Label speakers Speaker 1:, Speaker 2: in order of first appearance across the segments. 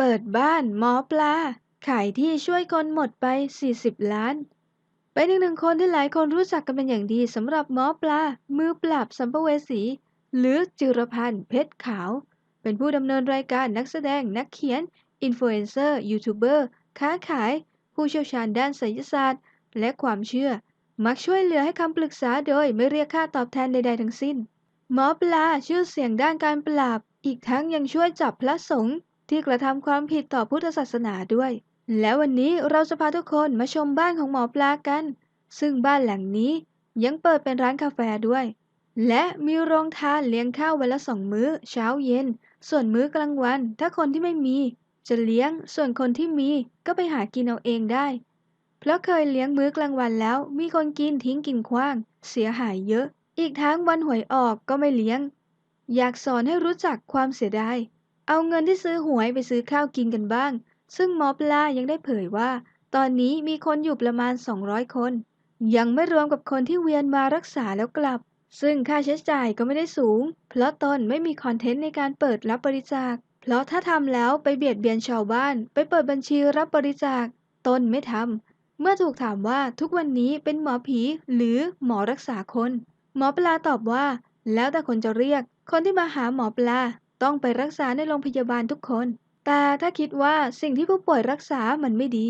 Speaker 1: เปิดบ้านหมอปลา ขายที่ช่วยคนหมดไป 40 ล้าน เป็นอีกหนึ่งคนที่หลายคนรู้จักกันเป็นอย่างดีสำหรับหมอปลา มือปราบสัมภเวสี หรือจิรพันธ์เพชรขาว เป็นผู้ดำเนินรายการนักแสดงนักเขียน อินฟลูเอนเซอร์ ยูทูบเบอร์ ค้าขาย ผู้เชี่ยวชาญด้านไสยศาสตร์ และความเชื่อ มักช่วยเหลือให้คำปรึกษาโดยไม่เรียกค่าตอบแทนใดๆทั้งสิ้น หมอปลาชื่อเสียงด้านการปราบ อีกทั้งยังช่วยจับพระสงฆ์ ที่กระทำความผิดต่อพุทธศาสนาด้วย และวันนี้เราจะพาทุกคนมาชมบ้านของหมอปลากัน ซึ่งบ้านหลังนี้ยังเปิดเป็นร้านกาแฟด้วย และมีโรงทานเลี้ยงข้าววันละสองมื้อ เช้าเย็น ส่วนมื้อกลางวัน ถ้าคนที่ไม่มี จะเลี้ยงส่วนคนที่มีก็ไปหากินเอาเองได้ เพราะเคยเลี้ยงมื้อกลางวันแล้วมีคนกินทิ้งกินขว้าง เสียหายเยอะ อีกทั้งวันหวยออกก็ไม่เลี้ยง อยากสอนให้รู้จักความเสียดาย เอาเงินที่ซื้อหวยไปซื้อข้าวกินกันบ้าง ซึ่งหมอปลายังได้เผยว่า ตอนนี้มีคนอยู่ประมาณ 200 คน ยังไม่รวมกับคนที่เวียนมารักษาแล้วกลับ ซึ่งค่าใช้จ่ายก็ไม่ได้สูง เพราะตนไม่มีคอนเทนต์ในการเปิดรับบริจาค เพราะถ้าทำแล้วไปเบียดเบียนชาวบ้าน ไปเปิดบัญชีรับบริจาค ตนไม่ทำเมื่อถูกถามว่าทุกวันนี้เป็นหมอผีหรือหมอรักษาคน หมอปลาตอบว่า แล้วแต่คนจะเรียก คนที่มาหาหมอปลา ต้องไปรักษาในโรงพยาบาลทุกคน แต่ถ้าคิดว่าสิ่งที่ผู้ป่วยรักษามันไม่ดี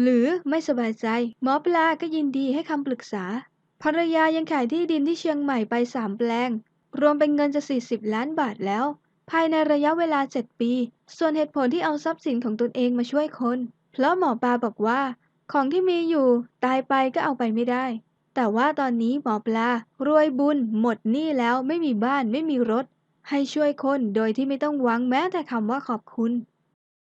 Speaker 1: หรือไม่สบายใจหมอปลาก็ยินดีให้คำปรึกษา ภรรยายังขายที่ดินที่เชียงใหม่ไปสามแปลง รวมเป็นเงินจะ 40 ล้านบาทแล้ว ภายในระยะเวลา 7 ปี ส่วนเหตุผลที่เอาทรัพย์สินของตนเองมาช่วยคน เพราะหมอปลาบอกว่า ของที่มีอยู่ตายไปก็เอาไปไม่ได้แต่ว่าตอนนี้หมอปลารวยบุญ หมดหนี้แล้วไม่มีบ้านไม่มีรถ ให้ช่วยคนโดยที่ไม่ต้องหวังแม้แต่คำว่าขอบคุณ